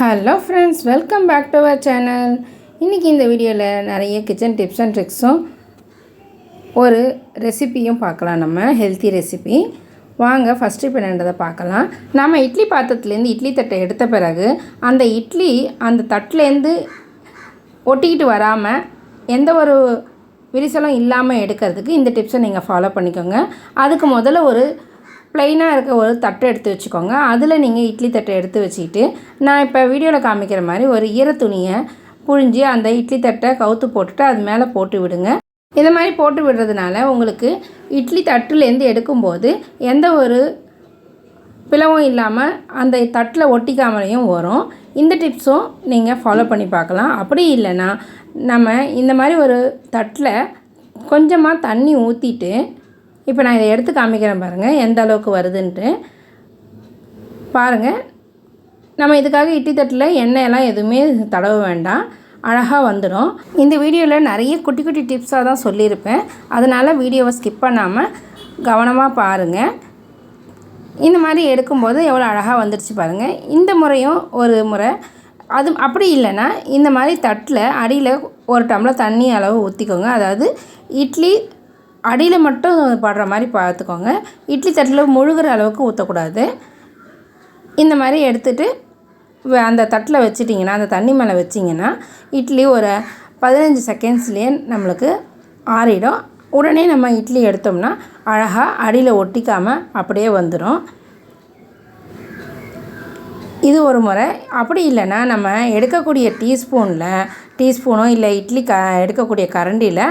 Hello friends welcome back to our channel இன்றைக்கி இந்த வீடியோவில் நிறைய கிச்சன் டிப்ஸ் அண்ட் ட்ரிக்ஸும் ஒரு ரெசிப்பியும் பார்க்கலாம் நம்ம ஹெல்த்தி ரெசிபி வாங்க ஃபஸ்ட்டு இப்போ என்னன்றதை பார்க்கலாம். நம்ம இட்லி பாத்திரத்துலேருந்து இட்லி தட்டை எடுத்த பிறகு அந்த இட்லி அந்த தட்டிலேருந்து ஒட்டிக்கிட்டு வராமல் எந்த ஒரு விரிசலும் இல்லாமல் எடுக்கிறதுக்கு இந்த டிப்ஸை நீங்கள் ஃபாலோ பண்ணிக்கோங்க. அதுக்கு முதல்ல ஒரு ப்ளைனாக இருக்க ஒரு தட்டை எடுத்து வச்சுக்கோங்க. அதில் நீங்கள் இட்லி தட்டை எடுத்து வச்சுக்கிட்டு நான் இப்போ வீடியோவில் காமிக்கிற மாதிரி ஒரு ஈர துணியை புழிஞ்சு அந்த இட்லி தட்டை கவுத்து போட்டுட்டு அது மேலே போட்டு விடுங்க. இந்த மாதிரி போட்டு விடுறதுனால உங்களுக்கு இட்லி தட்டுலேருந்து எடுக்கும்போது எந்த ஒரு பிளவும் இல்லாமல் அந்த தட்டில் ஒட்டிக்காமலையும் வரும். இந்த டிப்ஸும் நீங்கள் ஃபாலோ பண்ணி பார்க்கலாம். அப்படி இல்லைன்னா நம்ம இந்த மாதிரி ஒரு தட்டில் கொஞ்சமாக தண்ணி ஊற்றிட்டு இப்போ நான் இதை எடுத்து காமிக்கிறேன் பாருங்கள் எந்த அளவுக்கு வருதுன்ட்டு. பாருங்கள் நம்ம இதுக்காக இட்லி தட்டில் எண்ணெயெல்லாம் எதுவுமே தடவ வேண்டாம் அழகாக வந்துடும் இந்த வீடியோவில் நிறைய குட்டி குட்டி டிப்ஸாக தான் சொல்லியிருப்பேன். அதனால் வீடியோவை ஸ்கிப் பண்ணாமல் கவனமாக பாருங்கள் இந்த மாதிரி எடுக்கும்போது எவ்வளோ அழகாக வந்துடுச்சு பாருங்கள் இந்த முறையும் ஒரு முறை. அது அப்படி இல்லைன்னா இந்த மாதிரி தட்டில் அடியில் ஒரு டம்ளர் தண்ணி அளவு ஊற்றிக்கோங்க அதாவது இட்லி அடியில் மட்டும் படுற மாதிரி பார்த்துக்கோங்க. இட்லி தட்டில் முழுகிற அளவுக்கு ஊற்றக்கூடாது இந்த மாதிரி எடுத்துகிட்டு அந்த தட்டில் வச்சிட்டிங்கன்னா அந்த தண்ணி மேலே வச்சிங்கன்னா இட்லி ஒரு பதினஞ்சு செகண்ட்ஸ்லேயே நம்மளுக்கு ஆறிடும். உடனே நம்ம இட்லி எடுத்தோம்னா அழகாக அடியில் ஒட்டிக்காமல் அப்படியே வந்துடும் இது ஒரு முறை. அப்படி இல்லைன்னா நம்ம எடுக்கக்கூடிய டீஸ்பூனில் டீஸ்பூனோ இல்லை இட்லி க எடுக்கக்கூடிய கரண்டியில்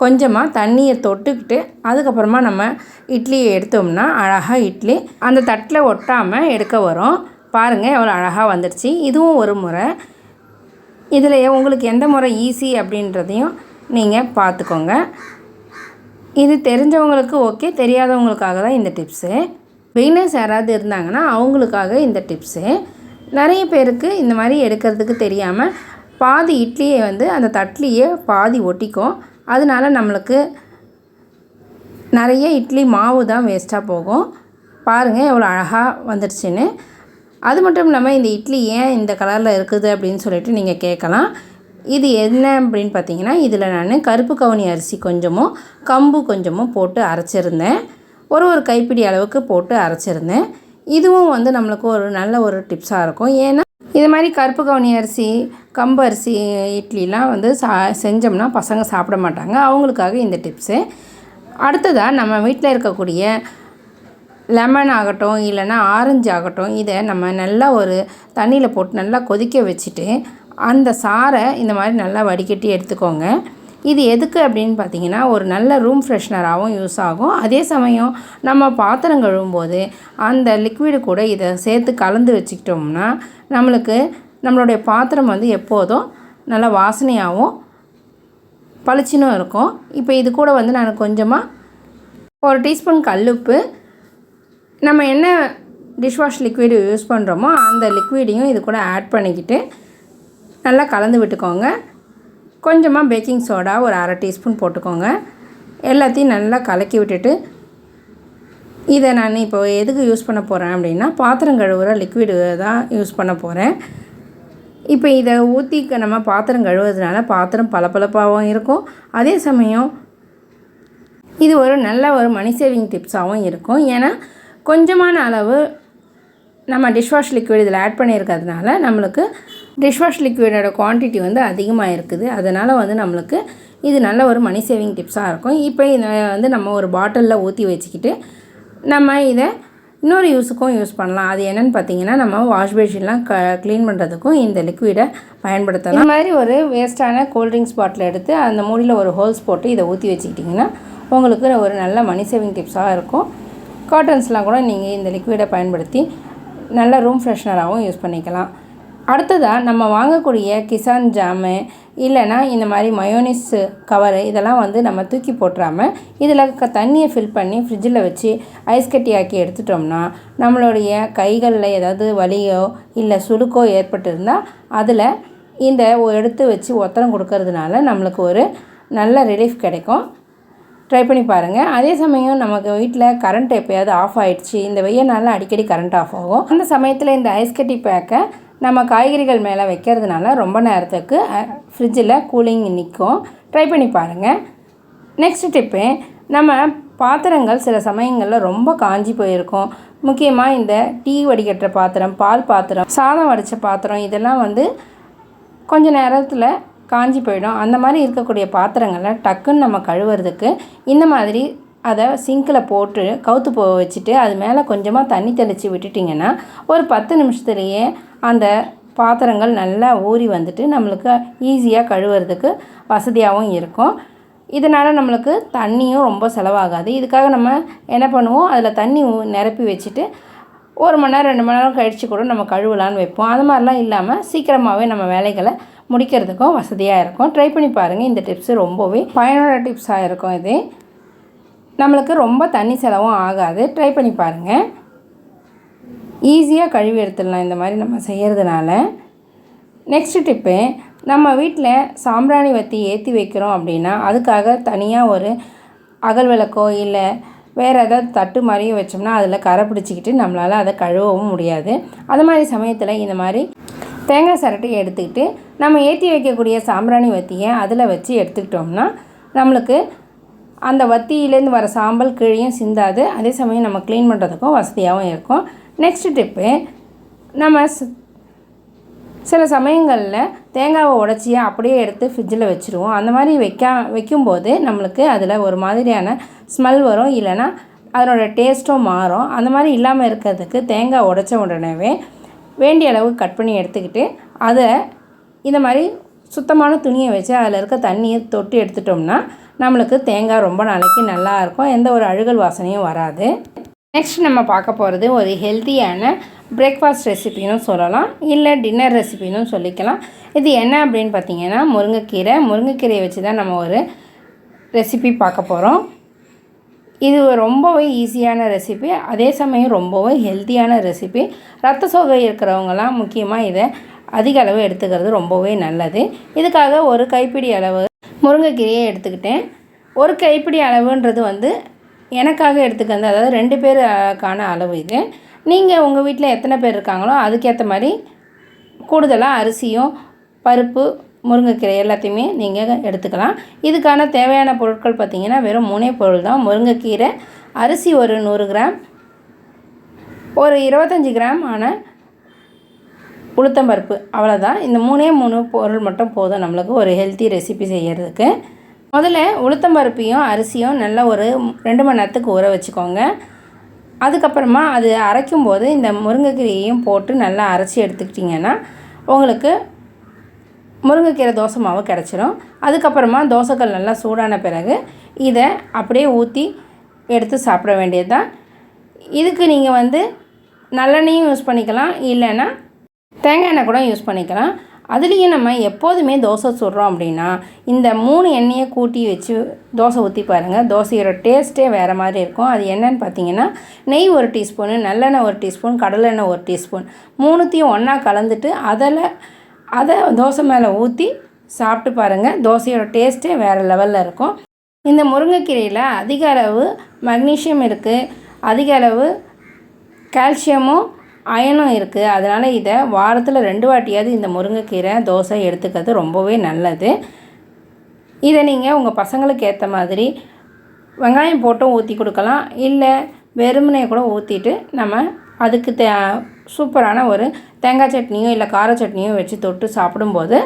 கொஞ்சமாக தண்ணியை தொட்டுக்கிட்டு அதுக்கப்புறமா நம்ம இட்லியை எடுத்தோம்னா அழகாக இட்லி அந்த தட்டில் ஒட்டாமல் எடுக்க வரும். பாருங்கள் எவ்வளோ அழகாக வந்துடுச்சு இதுவும் ஒரு முறை. இதில் உங்களுக்கு எந்த முறை ஈஸி அப்படின்றதையும் நீங்கள் பார்த்துக்கோங்க. இது தெரிஞ்சவங்களுக்கு ஓகே தெரியாதவங்களுக்காக தான் இந்த டிப்ஸு. பிகினர்ஸ் யாராவது இருந்தாங்கன்னா அவங்களுக்காக இந்த டிப்ஸு. நிறைய பேருக்கு இந்த மாதிரி எடுக்கிறதுக்கு தெரியாமல் பாதி இட்லியை வந்து அந்த தட்லியே பாதி ஒட்டிக்கும். அதனால நம்மளுக்கு நிறைய இட்லி மாவு தான் வேஸ்ட்டாக போகும். பாருங்கள் எவ்வளோ அழகாக வந்துடுச்சுன்னு. அது மட்டும் இல்லாமல் இந்த இட்லி ஏன் இந்த கலரில் இருக்குது அப்படின்னு சொல்லிட்டு நீங்கள் கேட்கலாம். இது என்ன அப்படின்னு பார்த்தீங்கன்னா இதில் நான் கருப்பு கவுனி அரிசி கொஞ்சமும் கம்பு கொஞ்சமும் போட்டு அரைச்சிருந்தேன். ஒரு ஒரு கைப்பிடி அளவுக்கு போட்டு அரைச்சிருந்தேன். இதுவும் வந்து நம்மளுக்கு ஒரு நல்ல ஒரு டிப்ஸாக இருக்கும். ஏன்னா இது மாதிரி கருப்பு கவுனி அரிசி கம்பு அரிசி இட்லிலாம் வந்து சா செஞ்சோம்னா பசங்க சாப்பிட மாட்டாங்க. அவங்களுக்காக இந்த டிப்ஸு அடுத்ததாக நம்ம வீட்டில் இருக்கக்கூடிய லெமன் ஆகட்டும் இல்லைன்னா ஆரஞ்சு ஆகட்டும் இதை நம்ம நல்லா ஒரு தண்ணியில் போட்டு நல்லா கொதிக்க வச்சுட்டு அந்த சாரை இந்த மாதிரி நல்லா வடிகட்டி எடுத்துக்கோங்க. இது எதுக்கு அப்படின்னு பார்த்தீங்கன்னா ஒரு நல்ல ரூம் ஃப்ரெஷ்னராகவும் யூஸ் ஆகும். அதே சமயம் நம்ம பாத்திரம் கழுவும்போது அந்த லிக்விடு கூட இதை சேர்த்து கலந்து வச்சுக்கிட்டோம்னா நம்மளுக்கு நம்மளுடைய பாத்திரம் வந்து எப்போதும் நல்லா வாசனையாகவும் பளிச்சினும் இருக்கும். இப்போ இது கூட வந்து நான் கொஞ்சமாக ஒரு டீஸ்பூன் கல்லுப்பு நம்ம என்ன டிஷ்வாஷ் லிக்விடு யூஸ் பண்ணுறோமோ அந்த லிக்விடையும் இது கூட ஆட் பண்ணிக்கிட்டு நல்லா கலந்து விட்டுக்கோங்க. கொஞ்சமாக பேக்கிங் சோடா ஒரு அரை டீஸ்பூன் போட்டுக்கோங்க. எல்லாத்தையும் நல்லா கலக்கி விட்டுட்டு இதை நான் இப்போ எதுக்கு யூஸ் பண்ண போகிறேன் அப்படின்னா பாத்திரம் கழுவுற லிக்விடு தான் யூஸ் பண்ண போகிறேன் இப்போ இதை ஊற்றி நம்ம பாத்திரம் கழுவுறதுனால பாத்திரம் பளபளப்பாகவும் இருக்கும். அதே சமயம் இது ஒரு நல்ல ஒரு மணி சேவிங் டிப்ஸாகவும் இருக்கும். ஏன்னா கொஞ்சமான அளவு நம்ம டிஷ்வாஷ் லிக்விட் இதில் ஆட் பண்ணியிருக்கிறதுனால நம்மளுக்கு டிஷ்வாஷ் லிக்விடோட குவான்டிட்டி வந்து அதிகமாக இருக்குது. அதனால் வந்து நம்மளுக்கு இது நல்ல ஒரு மணி சேவிங் டிப்ஸாக இருக்கும். இப்போ இதை வந்து நம்ம ஒரு பாட்டிலில் ஊற்றி வச்சுக்கிட்டு நம்ம இதை இன்னொரு யூஸுக்கும் யூஸ் பண்ணலாம். அது என்னென்னு பார்த்தீங்கன்னா நம்ம வாஷ் பேஷின்லாம் க க்ளீன் பண்ணுறதுக்கும் இந்த லிக்விடை பயன்படுத்தலாம். இந்த மாதிரி ஒரு வேஸ்ட்டான கூல்ட்ரிங்க்ஸ் பாட்டில் எடுத்து அந்த மூடியில் ஒரு ஹோல்ஸ் போட்டு இதை ஊற்றி வச்சுக்கிட்டிங்கன்னா உங்களுக்கு ஒரு நல்ல மணி சேவிங் டிப்ஸாக இருக்கும். காட்டன்ஸ்லாம் கூட நீங்கள் இந்த லிக்விடை பயன்படுத்தி நல்ல ரூம் ஃப்ரெஷ்னராகவும் யூஸ் பண்ணிக்கலாம். அடுத்ததாக நம்ம வாங்கக்கூடிய கிசான் ஜாமு இல்லைனா இந்த மாதிரி மயோனிஸ் கவரு இதெல்லாம் வந்து நம்ம தூக்கி போட்டுறாமல் இதில் க தண்ணியை ஃபில் பண்ணி ஃப்ரிட்ஜில் வச்சு ஐஸ் கட்டி ஆக்கி எடுத்துட்டோம்னா நம்மளுடைய கைகளில் ஏதாவது வலியோ இல்லை சுடுக்கோ ஏற்பட்டிருந்தால் அதில் இந்த எடுத்து வச்சு ஒத்தரம் கொடுக்கறதுனால நம்மளுக்கு ஒரு நல்ல ரிலீஃப் கிடைக்கும். ட்ரை பண்ணி பாருங்கள் அதே சமயம் நமக்கு வீட்டில் கரண்ட் எப்போயாவது ஆஃப் ஆகிடுச்சு இந்த வெய்ய நாளில் அடிக்கடி கரண்ட் ஆஃப் ஆகும். அந்த சமயத்தில் இந்த ஐஸ் கட்டி பேக்கை நம்ம காய்கறிகள் மேலே வைக்கிறதுனால ரொம்ப நேரத்துக்கு ஃப்ரிட்ஜில் கூலிங் நிற்கும் ட்ரை பண்ணி பாருங்கள் நெக்ஸ்ட் டிப்பு நம்ம பாத்திரங்கள் சில சமயங்களில் ரொம்ப காஞ்சி போயிருக்கும். முக்கியமாக இந்த டீ வடிகட்டுற பாத்திரம் பால் பாத்திரம் சாதம் வடித்த பாத்திரம் இதெல்லாம் வந்து கொஞ்ச நேரத்தில் காஞ்சி போயிடும். அந்த மாதிரி இருக்கக்கூடிய பாத்திரங்களை டக்குன்னு நம்ம கழுவுறதுக்கு இந்த மாதிரி அதை சிங்கில் போட்டு கவுத்து போக வச்சுட்டு அது மேலே கொஞ்சமாக தண்ணி தெளித்து விட்டுட்டிங்கன்னா ஒரு பத்து நிமிஷத்துலேயே அந்த பாத்திரங்கள் நல்லா ஊறி வந்துட்டு நம்மளுக்கு ஈஸியாக கழுவுறதுக்கு வசதியாகவும் இருக்கும். இதனால் நம்மளுக்கு தண்ணியும் ரொம்ப செலவாகாது. இதுக்காக நம்ம என்ன பண்ணுவோம்? அதில் தண்ணி நிரப்பி வச்சுட்டு ஒரு மணி நேரம் ரெண்டு மணி நேரம் கழித்து கூட நம்ம கழுவலான்னு வைப்போம். அது மாதிரிலாம் இல்லாமல் சீக்கிரமாகவே நம்ம வேலைகளை முடிக்கிறதுக்கும் வசதியாக இருக்கும். ட்ரை பண்ணி பாருங்கள் இந்த டிப்ஸு ரொம்பவே பயனுள்ள டிப்ஸாக இருக்கும் இது. நம்மளுக்கு ரொம்ப தண்ணி செலவும் ஆகாது. ட்ரை பண்ணி பாருங்கள் ஈஸியாக கழுவி எடுத்துடலாம் இந்த மாதிரி நம்ம செய்கிறதுனால நெக்ஸ்ட்டு டிப்பு நம்ம வீட்டில் சாம்பிராணி வத்தி ஏற்றி வைக்கிறோம் அப்படின்னா அதுக்காக தனியாக ஒரு அகல் விளக்கோ இல்லை வேறு ஏதாவது தட்டு மாதிரியும் வச்சோம்னா அதில் கரை பிடிச்சிக்கிட்டு நம்மளால் அதை கழுவவும் முடியாது. அது மாதிரி சமயத்தில் இந்த மாதிரி தேங்காய் சரட்டையை எடுத்துக்கிட்டு நம்ம ஏற்றி வைக்கக்கூடிய சாம்பிராணி வத்தியை அதில் வச்சு எடுத்துக்கிட்டோம்னா நம்மளுக்கு அந்த வத்தியிலேருந்து வர சாம்பல் கீழையும் சிந்தாது. அதே சமயம் நம்ம க்ளீன் பண்ணுறதுக்கும் வசதியாகவும் இருக்கும். நெக்ஸ்ட் டிப்பு நம்ம சில சமயங்களில் தேங்காவை உடச்சி அப்படியே எடுத்து ஃப்ரிட்ஜில் வச்சுருவோம். அந்த மாதிரி வைக்கா வைக்கும்போது நம்மளுக்கு அதில் ஒரு மாதிரியான ஸ்மெல் வரும். இல்லைன்னா அதனோட டேஸ்ட்டும் மாறும். அந்த மாதிரி இல்லாமல் இருக்கிறதுக்கு தேங்காய் உடைச்ச உடனேவே வேண்டிய அளவு கட் பண்ணி எடுத்துக்கிட்டு அதை இந்த மாதிரி சுத்தமான துணியை வச்சு அதில் இருக்க தண்ணியை தொட்டு எடுத்துட்டோம்னா நம்மளுக்கு தேங்காய் ரொம்ப நாளைக்கு நல்லாயிருக்கும் எந்த ஒரு அழுகல் வாசனையும் வராது. நெக்ஸ்ட் நம்ம பார்க்க போகிறது ஒரு ஹெல்த்தியான பிரேக்ஃபாஸ்ட் ரெசிபின்னு சொல்லலாம். இல்லை டின்னர் ரெசிபின்னு சொல்லிக்கலாம். இது என்ன அப்படின்னு பார்த்தீங்கன்னா முருங்கைக்கீரை. முருங்கைக்கீரையை வச்சு தான் நம்ம ஒரு ரெசிபி பார்க்க போகிறோம் இது ரொம்பவே ஈஸியான ரெசிபி அதே சமயம் ரொம்பவே ஹெல்த்தியான ரெசிபி ரத்த சோகை இருக்கிறவங்கலாம் முக்கியமாக இதை அதிக அளவு எடுத்துக்கிறது ரொம்பவே நல்லது. இதுக்காக ஒரு கைப்பிடி அளவு முருங்கைக்கீரையை எடுத்துக்கிட்டேன். ஒரு கைப்பிடி அளவுன்றது வந்து எனக்காக எடுத்துக்கிறது அதாவது ரெண்டு பேருக்கான அளவு இது. நீங்கள் உங்கள் வீட்டில் எத்தனை பேர் இருக்காங்களோ அதுக்கேற்ற மாதிரி கூடுதலாக அரிசியும் பருப்பு முருங்கைக்கீரை எல்லாத்தையுமே நீங்கள் எடுத்துக்கலாம். இதுக்கான தேவையான பொருட்கள் பார்த்திங்கன்னா வெறும் மூணே பொருள் தான். முருங்கைக்கீரை அரிசி ஒரு நூறு கிராம் ஒரு இருபத்தஞ்சி கிராம் ஆன உளுத்தம்பருப்பு அவ்வளோதான் இந்த மூணே மூணு பொருள் மட்டும் போதும் நம்மளுக்கு ஒரு ஹெல்த்தி ரெசிபி செய்கிறதுக்கு முதல்ல உளுத்தம்பருப்பையும் அரிசியும் நல்லா ஒரு ரெண்டு மணி நேரத்துக்கு ஊற வச்சுக்கோங்க. அதுக்கப்புறமா அது அரைக்கும் போது இந்த முருங்கைக்கீரையையும் போட்டு நல்லா அரைச்சி எடுத்துக்கிட்டிங்கன்னா உங்களுக்கு முருங்கைக்கீரை தோசை மாவு கிடச்சிரும். அதுக்கப்புறமா தோசைக்கல் நல்லா சூடான பிறகு இதை அப்படியே ஊற்றி எடுத்து சாப்பிட வேண்டியது தான் இதுக்கு நீங்கள் வந்து நல்லெண்ணையும் யூஸ் பண்ணிக்கலாம். இல்லைன்னா தேங்காய் எண்ணெய் கூட யூஸ் பண்ணிக்கலாம். அதுலேயும் நம்ம எப்போதுமே தோசை சுடுறோம் அப்படின்னா இந்த மூணு எண்ணெயை கூட்டி வச்சு தோசை ஊற்றி பாருங்கள் தோசையோட டேஸ்ட்டே வேறு மாதிரி இருக்கும். அது என்னன்னு பார்த்தீங்கன்னா நெய் ஒரு டீஸ்பூனு நல்லெண்ணெய் ஒரு டீஸ்பூன் கடலெண்ணெய் ஒரு டீஸ்பூன். மூணுத்தையும் ஒன்றா கலந்துட்டு அதில் அதை தோசை மேலே ஊற்றி சாப்பிட்டு பாருங்கள் தோசையோட டேஸ்ட்டே வேறு லெவலில் இருக்கும். இந்த முருங்கைக்கீரையில் அதிக அளவு மக்னீஷியம் இருக்குது அதிக அளவு கால்சியமும் அயனும் இருக்குது அதனால் இதை வாரத்தில் ரெண்டு வாட்டியாவது இந்த முருங்கைக்கீரை தோசை எடுத்துக்கிறது ரொம்பவே நல்லது. இதை நீங்கள் உங்கள் பசங்களுக்கு ஏற்ற மாதிரி வெங்காயம் போட்டும் ஊற்றி கொடுக்கலாம். இல்லை வெறுமனையை கூட ஊற்றிட்டு நம்ம அதுக்கு தே சூப்பரான ஒரு தேங்காய் சட்னியோ இல்லை கார சட்னியோ வச்சு தொட்டு சாப்பிடும்போது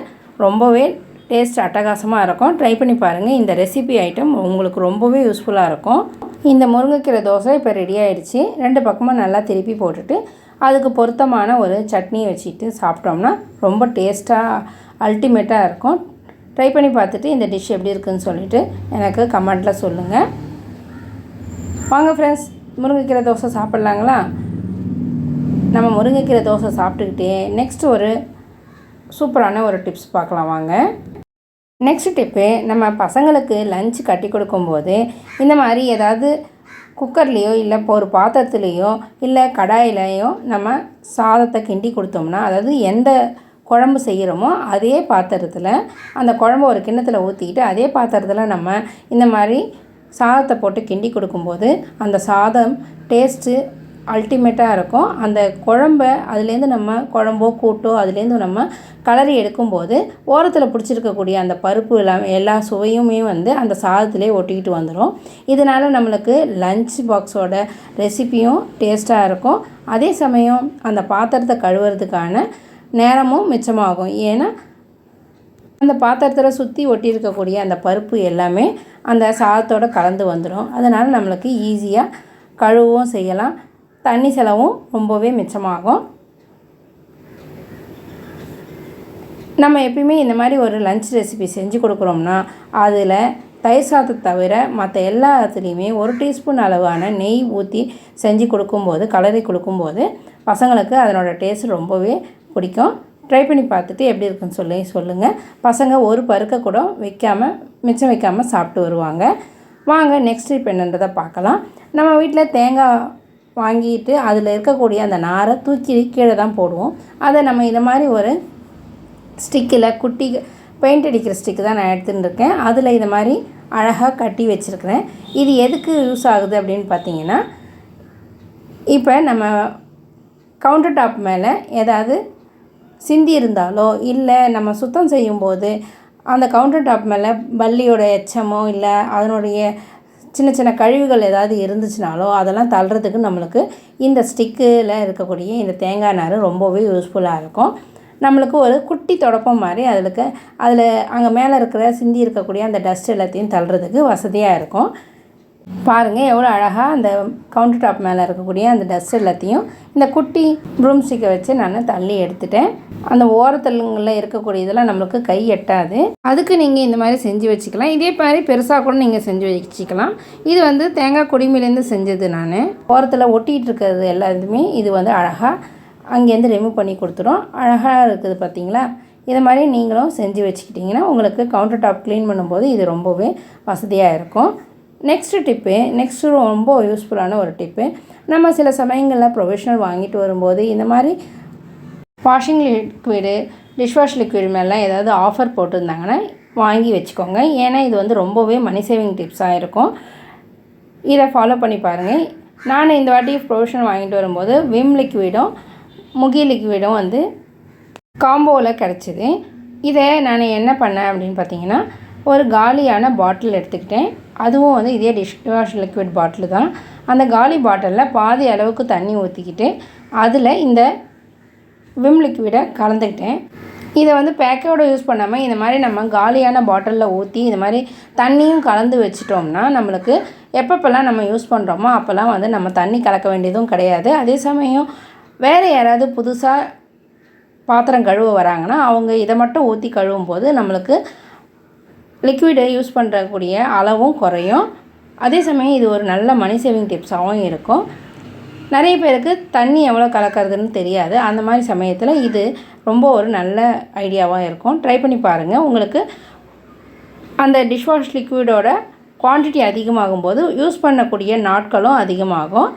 ரொம்பவே டேஸ்ட் அட்டகாசமாக இருக்கும். ட்ரை பண்ணி பாருங்கள் இந்த ரெசிபி ஐட்டம் உங்களுக்கு ரொம்பவே யூஸ்ஃபுல்லாக இருக்கும். இந்த முருங்கைக்கீரை தோசை இப்போ ரெடி ஆகிடுச்சி ரெண்டு பக்கமும் நல்லா திருப்பி போட்டுட்டு அதுக்கு பொருத்தமான ஒரு சட்னியை வச்சுட்டு சாப்பிட்டோம்னா ரொம்ப டேஸ்ட்டாக அல்டிமேட்டாக இருக்கும். ட்ரை பண்ணி பார்த்துட்டு இந்த டிஷ் எப்படி இருக்குன்னு சொல்லிட்டு எனக்கு கமெண்ட்டில் சொல்லுங்கள் வாங்க ஃப்ரெண்ட்ஸ் முருங்கைக்கீரை தோசை சாப்பிட்லாங்களா? நம்ம முருங்கைக்கீரை தோசை சாப்பிட்டுக்கிட்டே நெக்ஸ்ட் ஒரு சூப்பரான ஒரு டிப்ஸ் பார்க்கலாம் வாங்க. நெக்ஸ்ட் டிப்பு நம்ம பசங்களுக்கு லஞ்ச் கட்டி கொடுக்கும்போது இந்த மாதிரி ஏதாவது குக்கர்லேயோ இல்லை இப்போ ஒரு பாத்திரத்துலேயோ இல்லை கடாயிலையோ நம்ம சாதத்தை கிண்டி கொடுத்தோம்னா அதாவது எந்த குழம்பு செய்கிறோமோ அதே பாத்திரத்தில் அந்த குழம்பு ஒரு கிண்ணத்தில் ஊற்றிக்கிட்டு அதே பாத்திரத்தில் நம்ம இந்த மாதிரி சாதத்தை போட்டு கிண்டி கொடுக்கும்போது அந்த சாதம் டேஸ்ட்டு அல்டிமேட்டாக இருக்கும். அந்த குழம்ப அதுலேருந்து நம்ம குழம்போ கூட்டோ அதுலேருந்து நம்ம கலரி எடுக்கும்போது ஓரத்தில் பிடிச்சிருக்கக்கூடிய அந்த பருப்பு எல்லாமே எல்லா சுவையுமே வந்து அந்த சாதத்திலே ஒட்டிக்கிட்டு வந்துடும் இதனால் நம்மளுக்கு லஞ்ச் பாக்ஸோட ரெசிப்பியும் டேஸ்ட்டாக இருக்கும். அதே சமயம் அந்த பாத்திரத்தை கழுவுறதுக்கான நேரமும் மிச்சமாகும். ஏன்னா அந்த பாத்திரத்தில் சுற்றி ஒட்டியிருக்கக்கூடிய அந்த பருப்பு எல்லாமே அந்த சாதத்தோடு கலந்து வந்துடும் அதனால் நம்மளுக்கு ஈஸியாக கழுவவும் செய்யலாம். தண்ணி செலவும் ரொம்பவே மிச்சமாகும். நம்ம எப்பயுமே இந்த மாதிரி ஒரு லஞ்ச் ரெசிபி செஞ்சு கொடுக்குறோம்னா அதில் தயிர் சாதத்தை தவிர மற்ற எல்லாத்துலேயுமே ஒரு டீஸ்பூன் அளவான நெய் ஊற்றி செஞ்சு கொடுக்கும்போது கலரி கொடுக்கும்போது பசங்களுக்கு அதனோட டேஸ்ட் ரொம்பவே பிடிக்கும். ட்ரை பண்ணி பார்த்துட்டு எப்படி இருக்குன்னு சொல்லி சொல்லுங்கள் பசங்க ஒரு பருக்க கூட வைக்காமல் மிச்சம் வைக்காமல் சாப்பிட்டு வருவாங்க. வாங்க நெக்ஸ்ட் இப்போ என்னன்றதை பார்க்கலாம். நம்ம வீட்டில் தேங்காய் வாங்கிட்டு அதில் இருக்கக்கூடிய அந்த நாரை தூக்கி கீழே தான் போடுவோம். அதை நம்ம இந்த மாதிரி ஒரு ஸ்டிக்கில் குட்டி பெயிண்ட் அடிக்கிற ஸ்டிக்கு தான் நான் எடுத்துகிட்டு இருக்கேன் அதில் இந்த மாதிரி அழகாக கட்டி வச்சுருக்கிறேன். இது எதுக்கு யூஸ் ஆகுது அப்படின்னு பார்த்தீங்கன்னா இப்போ நம்ம கவுண்டர் டாப் மேலே ஏதாவது சிந்தி இருந்தாலோ இல்லை நம்ம சுத்தம் செய்யும்போது அந்த கவுண்டர் டாப் மேலே பள்ளியோட எச்சமோ இல்லை அதனுடைய சின்ன சின்ன கழிவுகள் ஏதாவது இருந்துச்சுனாலோ அதெல்லாம் தள்ளுறதுக்கு நம்மளுக்கு இந்த ஸ்டிக்கில் இருக்கக்கூடிய இந்த தேங்காய் நார் ரொம்பவே யூஸ்ஃபுல்லாக இருக்கும். நம்மளுக்கு ஒரு குட்டி தொடப்பம் மாதிரி அதுக்கு அதில் அங்கே மேலே இருக்கிற சிந்தி இருக்கக்கூடிய அந்த டஸ்ட் எல்லாத்தையும் தள்ளுறதுக்கு வசதியாக இருக்கும். பாருங்கள் எவ்வளோ அழகாக அந்த கவுண்டர் டாப் மேலே இருக்கக்கூடிய அந்த டஸ்ட் எல்லாத்தையும் இந்த குட்டி ப்ரூம் ஸ்டிக்கை வச்சு நான் தள்ளி எடுத்துட்டேன். அந்த ஓரத்துலங்களில் இருக்கக்கூடிய இதெல்லாம் நம்மளுக்கு கை எட்டாது. அதுக்கு நீங்கள் இந்த மாதிரி செஞ்சு வச்சுக்கலாம். இதே மாதிரி பெருசாக கூட நீங்கள் செஞ்சு வச்சுக்கலாம். இது வந்து தேங்காய் குடிமையிலேருந்து செஞ்சது நான். ஓரத்தில் ஒட்டிகிட்டு இருக்கிறது எல்லாத்துமே இது வந்து அழகாக அங்கேருந்து ரிமூவ் பண்ணி கொடுத்துரும். அழகாக இருக்குது பார்த்தீங்களா இதை மாதிரி நீங்களும் செஞ்சு வச்சுக்கிட்டிங்கன்னா உங்களுக்கு கவுண்டர் டாப் க்ளீன் பண்ணும்போது இது ரொம்பவே வசதியாக இருக்கும். நெக்ஸ்ட்டு டிப்பு நெக்ஸ்ட்டு ரொம்ப யூஸ்ஃபுல்லான ஒரு டிப்பு நம்ம சில சமயங்களில் ப்ரொஃபஷனல் வாங்கிட்டு வரும்போது இந்த மாதிரி வாஷிங் லிக்விடு டிஷ்வாஷ் லிக்விட் மேலாம் ஏதாவது ஆஃபர் போட்டிருந்தாங்கன்னா வாங்கி வச்சுக்கோங்க. ஏன்னா இது வந்து ரொம்பவே மணி சேவிங் டிப்ஸாக இருக்கும். இதை ஃபாலோ பண்ணி பாருங்கள் நான் இந்த வாட்டி ப்ரொஃபஷனல் வாங்கிட்டு வரும்போது விம் லிக்விடும் முகி லிக்விடும் வந்து காம்போவில் கிடச்சிது. இதை நான் என்ன பண்ணேன் அப்படின்னு பார்த்தீங்கன்னா ஒரு காலியான பாட்டில் எடுத்துக்கிட்டேன். அதுவும் வந்து இதே டிஷ் வாஷ் லிக்விட் பாட்டில் தான். அந்த காலி பாட்டிலில் பாதி அளவுக்கு தண்ணி ஊற்றிக்கிட்டு அதில் இந்த விம் லிக்விடை கலந்துக்கிட்டேன். இதை வந்து பேக்கோட யூஸ் பண்ணாமல் இந்த மாதிரி நம்ம காலியான பாட்டிலில் ஊற்றி இந்த மாதிரி தண்ணியும் கலந்து வச்சிட்டோம்னா நம்மளுக்கு எப்பப்பெல்லாம் நம்ம யூஸ் பண்ணுறோமோ அப்போல்லாம் வந்து நம்ம தண்ணி கலக்க வேண்டியதும் கிடையாது. அதே சமயம் வேறு யாராவது புதுசாக பாத்திரம் கழுவ வராங்கன்னா அவங்க இதை மட்டும் ஊற்றி கழுவும் போது நம்மளுக்கு லிக்விடை யூஸ் பண்ணுறக்கூடிய அளவும் குறையும். அதே சமயம் இது ஒரு நல்ல மணி சேவிங் டிப்ஸாகவும் இருக்கும். நிறைய பேருக்கு தண்ணி எவ்வளோ கலக்கிறதுன்னு தெரியாது. அந்த மாதிரி சமயத்தில் இது ரொம்ப ஒரு நல்ல ஐடியாவாக இருக்கும். ட்ரை பண்ணி பாருங்கள் உங்களுக்கு அந்த டிஷ்வாஷ் லிக்விடோட குவான்டிட்டி அதிகமாகும் போது யூஸ் பண்ணக்கூடிய நாட்களும் அதிகமாகும்.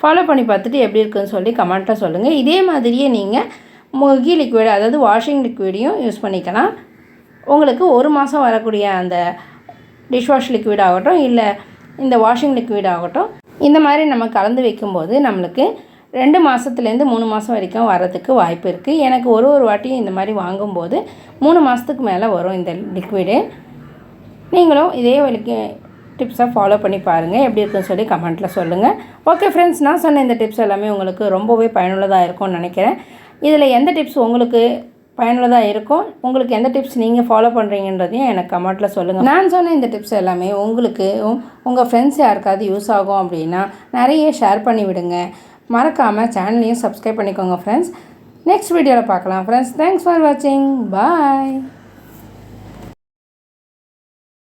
ஃபாலோ பண்ணி பார்த்துட்டு எப்படி இருக்குன்னு சொல்லி கமெண்ட்டாக சொல்லுங்கள் இதே மாதிரியே நீங்கள் முகி லிக்விட் அதாவது வாஷிங் லிக்விடையும் யூஸ் பண்ணிக்கலாம். உங்களுக்கு ஒரு மாதம் வரக்கூடிய அந்த டிஷ்வாஷ் லிக்விட் ஆகட்டும் இல்லை இந்த வாஷிங் லிக்விட் ஆகட்டும் இந்த மாதிரி நம்ம கலந்து வைக்கும்போது நம்மளுக்கு ரெண்டு மாதத்துலேருந்து மூணு மாதம் வரைக்கும் வரதுக்கு வாய்ப்பு இருக்குது எனக்கு ஒரு ஒரு வாட்டியும் இந்த மாதிரி வாங்கும்போது மூணு மாதத்துக்கு மேலே வரும் இந்த லிக்விடு நீங்களும் இதே வலிக்கு டிப்ஸை ஃபாலோ பண்ணி பாருங்கள் எப்படி இருக்குன்னு சொல்லி கமெண்ட்டில் சொல்லுங்கள் ஓகே ஃப்ரெண்ட்ஸ் நான் சொன்ன இந்த டிப்ஸ் எல்லாமே உங்களுக்கு ரொம்பவே பயனுள்ளதாக இருக்கும்னு நினைக்கிறேன். இதில் எந்த டிப்ஸ் உங்களுக்கு பயனுள்ளதாக இருக்கும். உங்களுக்கு எந்த டிப்ஸ் நீங்கள் ஃபாலோ பண்ணுறீங்கன்றதையும் எனக்கு கமெண்ட்டில் சொல்லுங்கள் நான் சொன்ன இந்த டிப்ஸ் எல்லாமே உங்களுக்கு உங்கள் ஃப்ரெண்ட்ஸ் யாருக்காவது யூஸ் ஆகும் அப்படின்னா நிறைய ஷேர் பண்ணி விடுங்க. மறக்காமல் சேனலையும் சப்ஸ்கிரைப் பண்ணிக்கோங்க ஃப்ரெண்ட்ஸ் நெக்ஸ்ட் வீடியோவில் பார்க்கலாம் ஃப்ரெண்ட்ஸ் தேங்க்ஸ் ஃபார் வாட்சிங் பாய்